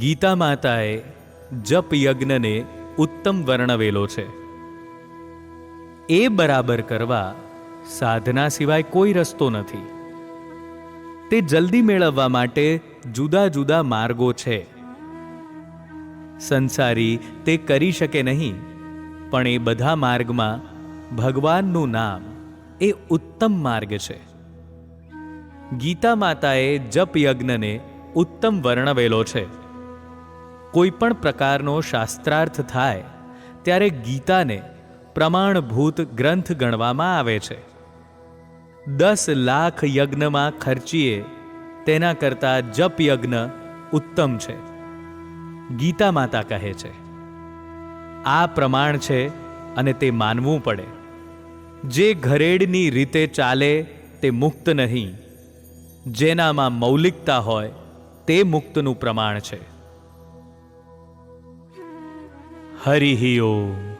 ગીતા માતાએ જપ યજ્ઞને ઉત્તમ વર્ણવેલો છે. એ બરાબર કરવા સાધના સિવાય કોઈ રસ્તો નથી. તે જલ્દી મેળવવા માટે જુદા જુદા માર્ગો છે. સંસારી તે કરી શકે નહીં, પણ એ બધા માર્ગમાં ભગવાનનું નામ એ ઉત્તમ માર્ગ છે. ગીતા માતાએ જપ યજ્ઞને ઉત્તમ વર્ણવેલો છે. કોઈ પણ પ્રકારનો શાસ્ત્રાર્થ થાય, ત્યારે ગીતાને પ્રમાણભૂત ગ્રંથ ગણવામાં આવે છે. દસ લાખ યજ્ઞમાં ખર્ચીએ, તેના કરતાં જપ યજ્ઞ ઉત્તમ છે. ગીતા માતા કહે છે, આ પ્રમાણ છે અને તે માનવું પડે. જે ઘરેડની રીતે ચાલે, તે મુક્ત નહીં. જેનામાં મૌલિકતા હોય, તે મુક્તનું પ્રમાણ છે. હરિ ઓમ.